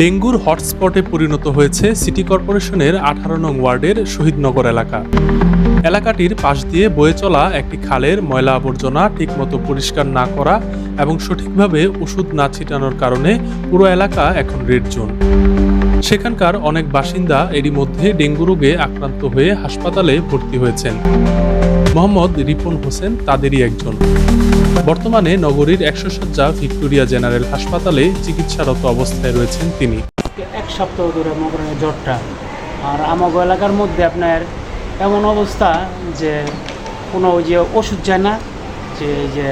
ডেঙ্গুর হটস্পটে পরিণত হয়েছে সিটি কর্পোরেশনের আঠারো নং ওয়ার্ডের শহীদনগর এলাকা। এলাকাটির পাশ দিয়ে বয়ে চলা একটি খালের ময়লা আবর্জনা ঠিকমতো পরিষ্কার না করা এবং সঠিকভাবে ওষুধ না ছিটানোর কারণে পুরো এলাকা এখন রেড জোন। সেখানকার অনেক বাসিন্দা এরই মধ্যে ডেঙ্গু রোগে আক্রান্ত হয়ে হাসপাতালে ভর্তি হয়েছেন। মোহাম্মদ রিপন হোসেন তাদেরই একজন। বর্তমানে নগরীর একশো শয্যা ভিক্টোরিয়া জেনারেল হাসপাতালে চিকিৎসারত অবস্থায় রয়েছেন তিনি। এক সপ্তাহ ধরে মনে জ্বরটা। আর আমাগো এলাকার মধ্যে আপনার এমন অবস্থা যে কোনো ওই যে ওষুধ যায় না যে যে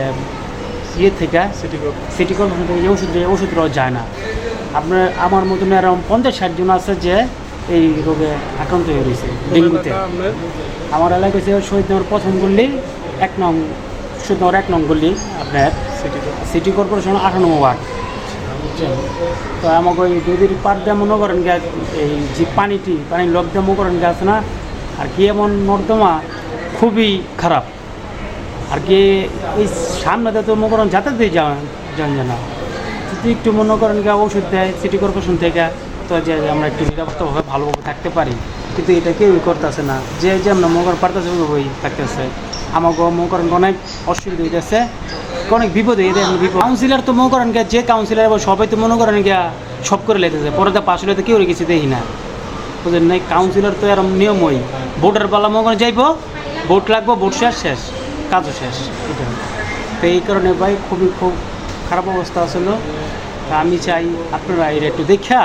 ইয়ে থেকে সিটি কর্পোরেশন থেকে যে ওষুধ যায় ওষুধটাও যায় না। আপনার আমার মতন এরকম পঞ্চাশ ষাট জন আছে যে এই রোগে আক্রান্ত হয়ে রয়েছে ডেঙ্গুতে। আমার এলাকায় হচ্ছে শহীদনগর প্রথম গল্লি এক নং শহীদ নগর এক নং গল্লি আপনার সিটি কর্পোরেশন আঠান্ন ওয়ার্ড। তো আমাকে ওই নদীর পাড় দিয়ে মনে করেন গে এই যে পানিটি পানির লোক দিয়ে মনে করেন গে আছে না আর কি এমন নর্দমা খুবই খারাপ। আর কি এই সামনেতে তো মনে করেন যাতায়াত যান না। যদি একটু মনে করেন গে ওষুধ দেয়, সিটি কর্পোরেশন থেকে, তো যে আমরা একটু নিরাপত্তাভাবে ভালোভাবে থাকতে পারি। কিন্তু এটা কেউই করতেছে না। যে যে আমরা মনে করেন পারতেছে ওই থাকতেছে। আমাকে মনে করেন অনেক অসুবিধা হইতেছে। অনেক বিপদ হয়ে যায় বিপদ। কাউন্সিলর তো মনে করেন যে কাউন্সিলর এবার সবাই তো মনে করেন গিয়া সব করে লেতেছে পরে তো পাশ হলে তো কেউ কিছু দেখি না। বুঝলেন না কাউন্সিলর তো এরকম নিয়মই। ভোটার পালা মনে করেন যাইবো, ভোট লাগবো, ভোট শেষ শেষ, কাজও শেষ। তো এই কারণে ভাই খুবই খুব খারাপ অবস্থা আসলো তা আমি চাই আপনারা এটা একটু দেখা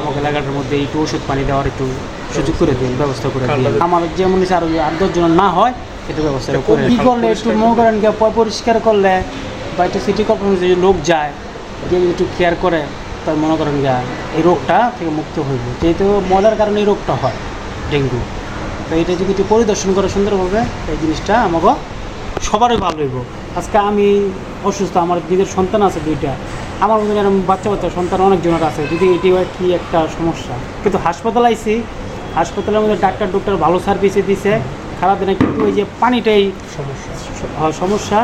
আমাকে এলাকাটার মধ্যে একটু ওষুধ পানি দেওয়ার একটু সুযোগ করে দিন ব্যবস্থা করে দিন। আমার যেমন আরও আট দশজন না হয় এটা ব্যবস্থা করে কি করলে একটু মনে করেন পরিষ্কার করলে বা একটু সিটি কর্পোরেশন যে লোক যায় যে একটু কেয়ার করে তার মনে করেন গিয়া এই রোগটা থেকে মুক্ত হইব। যেহেতু মজার কারণে এই রোগটা হয় ডেঙ্গু। তো এটা যদি একটু পরিদর্শন করে সুন্দরভাবে এই জিনিসটা আমাকে সবারই ভালো হইব। আজকে আমি অসুস্থ আমার নিজের সন্তান আছে দুইটা। আমার মতো এরকম বাচ্চা বাচ্চা সন্তান অনেকজনের আছে যদি এটি হয় কি একটা সমস্যা? কিন্তু হাসপাতাল আইসি হাসপাতালের মধ্যে ডাক্তার ডক্টর ভালো সার্ভিসে দিছে খারাপ দিনে কিন্তু ওই যে পানিটাই সমস্যা। সমস্যা।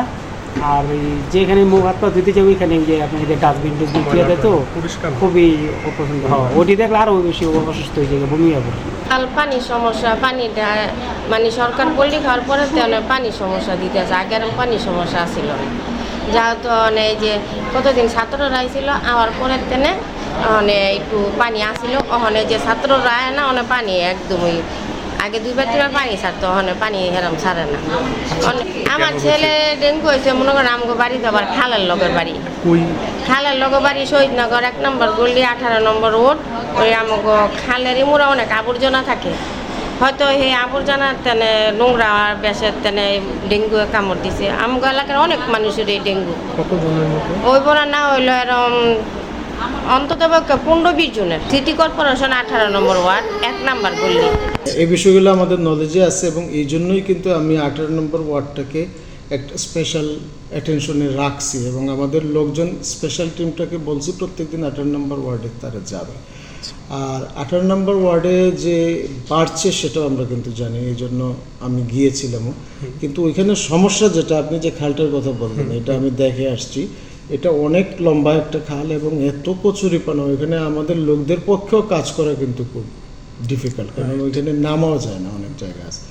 আর ওই যেখানে মুখ হাত পা ধুতে যাবে ওইখানে ওই যে আপনার যে ডাস্টবিন টাস্টবিন দিয়ে দেয় তো খুবই অপছন্দ হয়। ওটি দেখলে আরও বেশি অসুস্থ হয়ে যাবে বমি হবে। কাল পানির সমস্যা পানিটা মানে সরকার পল্লী খাওয়ার পরে পানির সমস্যা দিতেছে আগে আর পানির সমস্যা ছিল যেহেতু অনেক যে কতদিন ছাত্ররা আইছিল আওয়ার পরের তেনে অনেক একটু পানি আসিল। ওখানে যে ছাত্ররা না অনেক পানি একদমই। আগে দুইবার তিনবার পানি ছাড়তো ওখানে পানি হেরম ছাড়ে না। আমার ছেলে ডেঙ্গু হয়েছে মনে করেন আমাকে বাড়িতে আবার খালার লগের বাড়ি। খালের লগে বাড়ি শহীদনগর এক নম্বর গল্লি আঠারো নম্বর ওট ওই আমগো খালের ইমুরা অনেক আবর্জনা থাকে। হয়তো সেই আবর্জনার তেনে নোংরা আর বেশের তেনে ডেঙ্গু কামড় দিছে। আমগো এলাকার অনেক মানুষের এই ডেঙ্গু। ওই বোনা না হইল এরম অন্তত পনেরো বিশ জনের। সিটি কর্পোরেশন আঠারো নম্বর ওয়ার্ড এক নম্বর গল্লি এই বিষয়গুলো আমাদের নলেজে আছে এবং এই জন্যই কিন্তু আমি আঠারো নম্বর ওয়ার্ডটাকে একটা স্পেশাল অ্যাটেনশনে রাখছি এবং আমাদের লোকজন স্পেশাল টিমটাকে বলছি প্রত্যেকদিন আঠারো নম্বর ওয়ার্ডে তারা যাবে। আর আঠারো নম্বর ওয়ার্ডে যে বাড়ছে সেটাও আমরা কিন্তু জানি এই জন্য আমি গিয়েছিলামও। কিন্তু ওইখানে সমস্যা যেটা আপনি যে খালটার কথা বললেন এটা আমি দেখে আসছি। এটা অনেক লম্বা একটা খাল এবং এত কচুরিপানা ওইখানে আমাদের লোকদের পক্ষেও কাজ করা কিন্তু খুব ডিফিকাল্ট কারণ ওইখানে নামাও যায় না অনেক জায়গা আছে।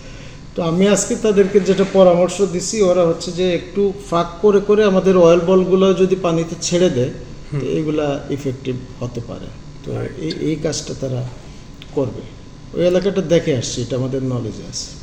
তো আমি আজকে তাদেরকে যেটা পরামর্শ দিছি ওরা হচ্ছে যে একটু ফাঁক করে করে আমাদের অয়েল বলগুলো যদি পানিতে ছেড়ে দেয় তো এগুলা ইফেক্টিভ হতে পারে। তো এই এই কাজটা তারা করবে। ওই এলাকাটা দেখে আসছি এটা আমাদের নলেজে আছে।